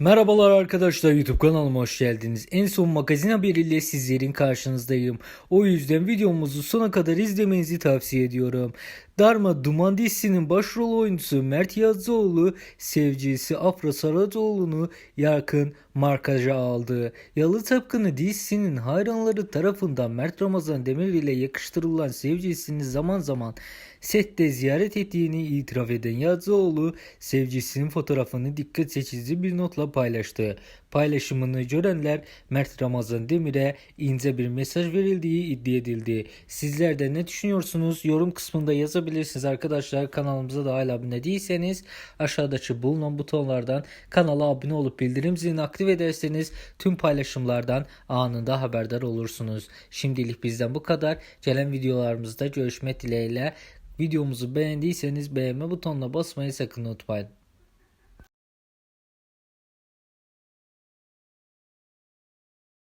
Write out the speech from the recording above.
Merhabalar arkadaşlar YouTube kanalıma hoş geldiniz. En son magazin haberiyle sizlerin karşınızdayım. O yüzden videomuzu sona kadar izlemenizi tavsiye ediyorum. Darma Duman dizisinin başrol oyuncusu Mert Yazıcıoğlu sevgilisi Afra Saratoğlu'nu yakın markaja aldı. Yalı Tapkını dizisinin hayranları tarafından Mert Ramazan Demir ile yakıştırılan sevgilisini zaman zaman sette ziyaret ettiğini itiraf eden Yazıcıoğlu sevgilisinin fotoğrafını dikkat çekici bir notla paylaştı. Paylaşımını görenler Mert Ramazan Demir'e ince bir mesaj verildiği iddia edildi. Sizler de ne düşünüyorsunuz? Yorum kısmında yazabilirsiniz arkadaşlar. Kanalımıza da hala abone değilseniz aşağıdaki bulunan butonlardan kanala abone olup bildirim zilini aktif ederseniz tüm paylaşımlardan anında haberdar olursunuz. Şimdilik bizden bu kadar. Gelen videolarımızda görüşmek dileğiyle. Videomuzu beğendiyseniz beğenme butonuna basmayı sakın unutmayın.